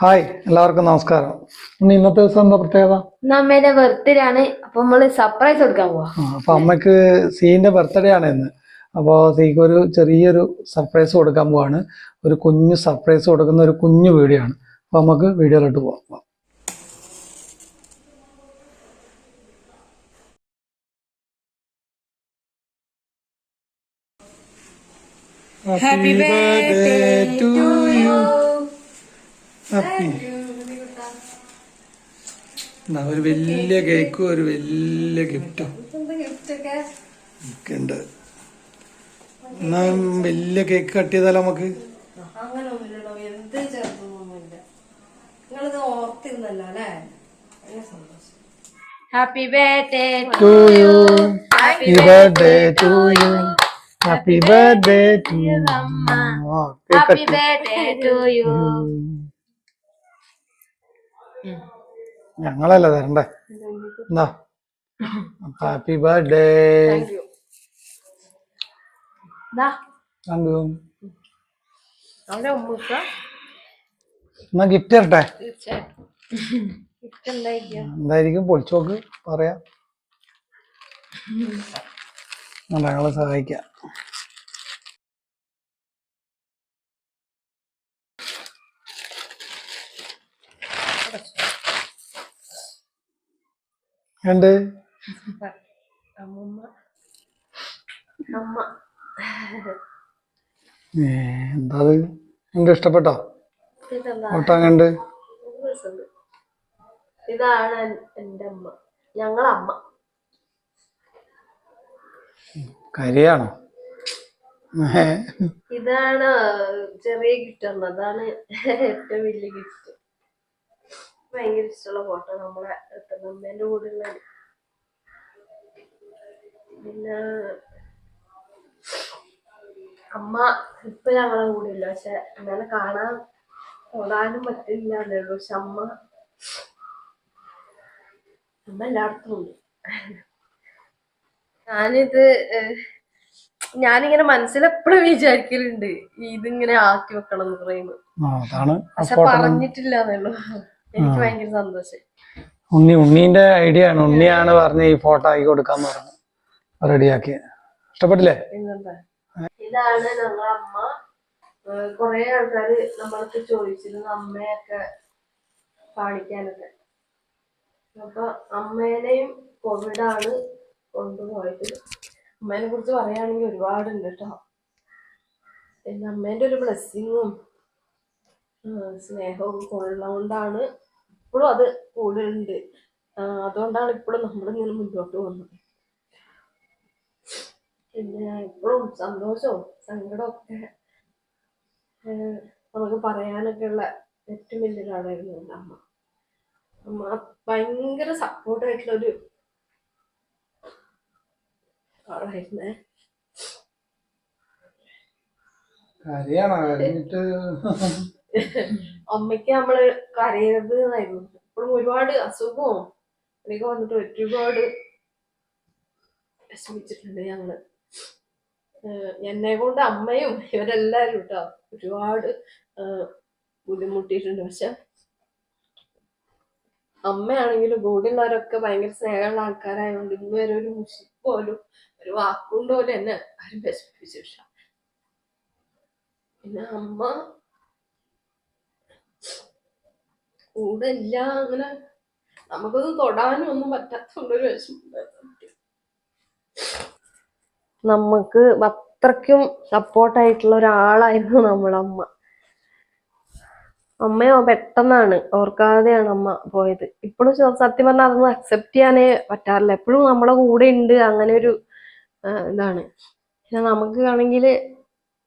Hi എല്ലാവർക്കും നമസ്കാരം. ഇന്ന് ഇന്നത്തെ ദിവസം എന്താ പ്രത്യേകത? അമ്മയുടെ ബർത്ത്ഡേ ആണ്. അപ്പൊ നമ്മൾ സർപ്രൈസ് കൊടുക്കാൻ പോവാ. അപ്പൊ അമ്മയ്ക്ക് സീന്റെ ബർത്ത്ഡേ ആണ് ഇന്ന്. അപ്പോൾ സീക്ക് ഒരു ചെറിയൊരു സർപ്രൈസ് കൊടുക്കാൻ പോവാണ്. ഒരു കുഞ്ഞു സർപ്രൈസ് കൊടുക്കുന്ന ഒരു കുഞ്ഞു വീഡിയോ ആണ്. അപ്പൊ നമുക്ക് വീഡിയോയിലോട്ട് പോവാം. ഹാപ്പി ബർത്ത്ഡേ ടു യു ഒരു വലിയ കേക്കും ഒരു വലിയ ഗിഫ്റ്റും ഒക്കെ? ഉണ്ട്. എന്നാ വലിയ കേക്ക് കട്ട് ചെയ്താലോ നമുക്ക്? Happy birthday to you happy birthday to you happy birthday to happy birthday to you ഞങ്ങളല്ല തരണ്ടേ? എന്നാ. ഹാപ്പി ബർത്ത്ഡേ താങ്ക് യു എന്നാ ഗിഫ്റ്റ് തരട്ടെ? എന്തായിരിക്കും? എന്തായിരിക്കും? പൊളിച്ചു നോക്ക് പറയാം. ഞങ്ങളെ സഹായിക്കാം. ഉണ്ട് എന്താ എന്റെ ഇഷ്ടപ്പെട്ടോ? കണ്ട്? ഇതാണ് എന്റെ അമ്മ. ഞങ്ങളമ്മ. കരിയാണോ. ഇതാണ് ചെറിയ ഗിഫ്റ്റ് ആണ്. അതാണ് ഏറ്റവും വലിയ ഗിഫ്റ്റ് ഭയങ്കര ഇഷ്ടമുള്ള ഫോട്ടോ നമ്മളെ അമ്മേന്റെ കൂടെ ഉള്ള പിന്നെ അമ്മ ഇപ്പൊ ഞങ്ങളെ കൂടെ ഇല്ല പക്ഷെ അങ്ങനെ കാണാൻ ഓടാനും പറ്റില്ല എന്നേ ഉള്ളൂ പക്ഷെ അമ്മ അമ്മ എല്ലായിടത്തും ഉണ്ട്. ഞാനിത് ഞാനിങ്ങനെ മനസ്സിൽ എപ്പോഴും വിചാരിക്കലുണ്ട് ഇതിങ്ങനെ ആക്കി വെക്കണം എന്ന് പറയുന്നത് പക്ഷെ പറഞ്ഞിട്ടില്ല എന്നുള്ളൂ. എനിക്ക് ഭയങ്കര സന്തോഷം. ഉണ്ണി ഉണ്ണീന്റെ ഐഡിയ ആണ്. ഉണ്ണിയാണ് പറഞ്ഞ ഈ ഫോട്ടോ ആക്കി കൊടുക്കാൻ പറഞ്ഞു റെഡിയാക്കി ഇഷ്ടപ്പെട്ടില്ലേ? ഇതാണ് ഞങ്ങളെ അമ്മ. കൊറേ ആൾക്കാര് നമ്മളടുത്ത് ചോദിച്ചിരുന്നു അമ്മയൊക്കെ കാണിക്കാനൊക്കെ. അപ്പൊ അമ്മേനെയും കോവിഡാണ് കൊണ്ടുപോയത്. അമ്മേനെ കുറിച്ച് പറയുകയാണെങ്കിൽ ഒരുപാടുണ്ട് കേട്ടോ പിന്നെ അമ്മേന്റെ ഒരു ബ്ലെസ്സിങ്ങും സ്നേഹവും കൊള്ളോണ്ടാണ് ഇപ്പോഴും അത് കൂടുതലുണ്ട് അതുകൊണ്ടാണ് ഇപ്പോഴും നമ്മളിങ്ങനെ മുന്നോട്ട് പോകുന്നത്. പിന്നെ ഇപ്പോഴും സന്തോഷവും സങ്കടവും നമുക്ക് പറയാനൊക്കെ ഉള്ള ഏറ്റവും വലിയൊരാളായിരുന്നു എന്റെ അമ്മ. അമ്മ ഭയങ്കര സപ്പോർട്ടായിട്ടുള്ള ഒരു ആളായിരുന്നേ. കരിയാണോ കഴിഞ്ഞിട്ട് അമ്മയ്ക്ക് നമ്മൾ കരയരുത് എന്നായിരുന്നു. ഇപ്പോഴും ഒരുപാട് അസുഖവും അല്ലെങ്കിൽ വന്നിട്ട് ഒരുപാട് വിഷമിച്ചിട്ടുണ്ട് ഞങ്ങൾ. എന്നെ കൊണ്ട് അമ്മയും ഇവരെല്ലാരും കേട്ടോ ഒരുപാട് ബുദ്ധിമുട്ടിയിട്ടുണ്ട്. പക്ഷെ അമ്മയാണെങ്കിലും കൂടെയുള്ളവരൊക്കെ ഭയങ്കര സ്നേഹമുള്ള ആൾക്കാരായതുകൊണ്ട് ഇന്ന് വരെ ഒരു മുഷിപ്പ് പോലും ഒരു വാക്കുകൊണ്ട് പോലും എന്നെ ആരും വിഷമിപ്പിച്ചിട്ടില്ല. പിന്നെ അമ്മ കൂടെ ഇല്ല അങ്ങനെ നമുക്കത് തൊടാനും ഒന്നും പറ്റാത്തോണ്ടൊരു വിഷമം നമുക്ക് അത്രയ്ക്കും സപ്പോർട്ടായിട്ടുള്ള ഒരാളായിരുന്നു നമ്മളമ്മ അമ്മയോ പെട്ടെന്നാണ് ഓർക്കാതെയാണ് അമ്മ പോയത്. ഇപ്പോഴും സത്യം പറഞ്ഞാൽ അതൊന്നും അക്സെപ്റ്റ് ചെയ്യാനേ പറ്റാറില്ല. എപ്പോഴും നമ്മളെ കൂടെ ഉണ്ട് അങ്ങനെ ഒരു ഇതാണ്. പിന്നെ നമുക്ക് ആണെങ്കിൽ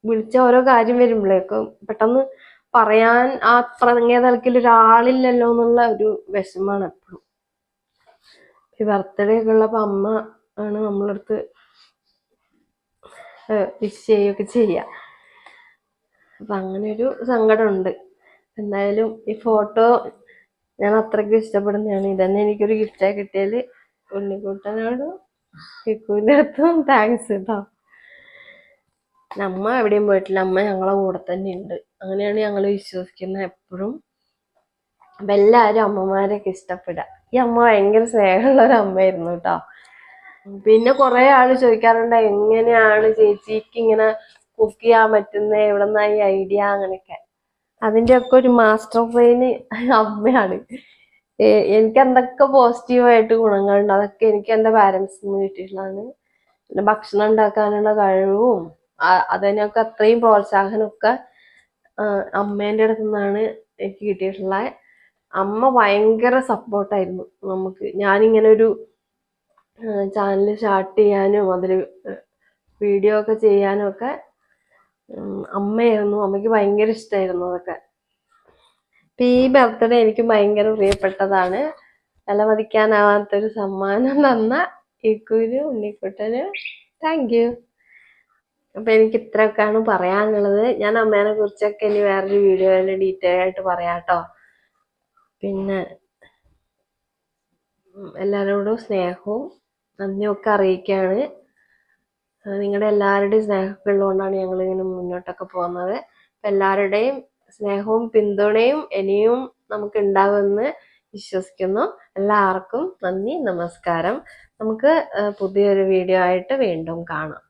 വിളിച്ച ഓരോ കാര്യം വരുമ്പോഴേക്കും പെട്ടെന്ന് പറയാൻ ആ തുടങ്ങിയ തലക്കിൽ ഒരാളില്ലല്ലോ എന്നുള്ള ഒരു വിഷമാണ് എപ്പോഴും. ഈ ബർത്ത്ഡേ ഒക്കെ ഉള്ളപ്പോ അമ്മ ആണ് നമ്മളടുത്ത് വിഷ് ചെയ്യുകയൊക്കെ ചെയ്യുക അപ്പൊ അങ്ങനെ ഒരു സങ്കടമുണ്ട്. എന്തായാലും ഈ ഫോട്ടോ ഞാൻ അത്രയ്ക്ക് ഇഷ്ടപ്പെടുന്നതാണ്. ഇതന്നെ എനിക്കൊരു ഗിഫ്റ്റായി കിട്ടിയാൽ ഉണ്ണിക്കുട്ടനോടും കിക്കുവിന്റെ അടുത്തും താങ്ക്സ് കേട്ടോ അമ്മ എവിടെയും പോയിട്ടില്ല. അമ്മ ഞങ്ങളെ കൂടെ തന്നെ ഉണ്ട് അങ്ങനെയാണ് ഞങ്ങൾ വിശ്വസിക്കുന്നത് എപ്പോഴും. അപ്പം എല്ലാവരും അമ്മമാരെയൊക്കെ ഇഷ്ടപ്പെടുക. ഈ അമ്മ ഭയങ്കര സ്നേഹമുള്ള ഒരു അമ്മയായിരുന്നു കേട്ടോ. പിന്നെ കുറെ ആൾ ചോദിക്കാറുണ്ട് എങ്ങനെയാണ് ചേച്ചിക്ക് ഇങ്ങനെ കുക്ക് ചെയ്യാൻ പറ്റുന്നത് എവിടെ നിന്നാ ഈ ഐഡിയ അങ്ങനെയൊക്കെ. അതിന്റെ ഒക്കെ ഒരു മാസ്റ്റർ ബ്രെയിന് അമ്മയാണ്. എനിക്ക് എന്തൊക്കെ പോസിറ്റീവായിട്ട് ഗുണങ്ങളുണ്ട് അതൊക്കെ എനിക്ക് എന്റെ പാരൻസിൽ നിന്ന് കിട്ടിയിട്ടുള്ളതാണ്. പിന്നെ ഭക്ഷണം ഉണ്ടാക്കാനുള്ള കഴിവും അതിനൊക്കെ അത്രയും പ്രോത്സാഹനമൊക്കെ അമ്മേന്റെ അടുത്തു നിന്നാണ് എനിക്ക് കിട്ടിയിട്ടുള്ളത് അമ്മ ഭയങ്കര സപ്പോർട്ടായിരുന്നു നമുക്ക്. ഞാനിങ്ങനെ ഒരു ചാനൽ സ്റ്റാർട്ട് ചെയ്യാനും അതിൽ വീഡിയോ ഒക്കെ ചെയ്യാനും ഒക്കെ അമ്മയായിരുന്നു. അമ്മയ്ക്ക് ഭയങ്കര ഇഷ്ടമായിരുന്നു അതൊക്കെ. അപ്പം ഈ ബർത്ത്ഡേ എനിക്ക് ഭയങ്കര പ്രിയപ്പെട്ടതാണ്. വിലമതിക്കാനാവാത്തൊരു സമ്മാനം തന്ന ഇക്കുവിനും ഉണ്ണിക്കുട്ടനും. താങ്ക് യു അപ്പൊ എനിക്ക് ഇത്രയൊക്കെയാണ് പറയാനുള്ളത്. ഞാൻ അമ്മേനെ കുറിച്ചൊക്കെ ഇനി വേറൊരു വീഡിയോയിൽ ഡീറ്റെയിൽ ആയിട്ട് പറയാട്ടോ. പിന്നെ എല്ലാവരോടും സ്നേഹവും നന്ദിയൊക്കെ അറിയിക്കുകയാണ് നിങ്ങളുടെ എല്ലാവരുടെയും സ്നേഹമൊക്കെ ഉള്ളതുകൊണ്ടാണ് ഞങ്ങൾ ഇങ്ങനെ മുന്നോട്ടൊക്കെ പോകുന്നത്. എല്ലാവരുടെയും സ്നേഹവും പിന്തുണയും ഇനിയും നമുക്ക് ഉണ്ടാവുമെന്ന് വിശ്വസിക്കുന്നു. എല്ലാവർക്കും നന്ദി നമസ്കാരം. നമുക്ക് പുതിയൊരു വീഡിയോ ആയിട്ട് വീണ്ടും കാണാം.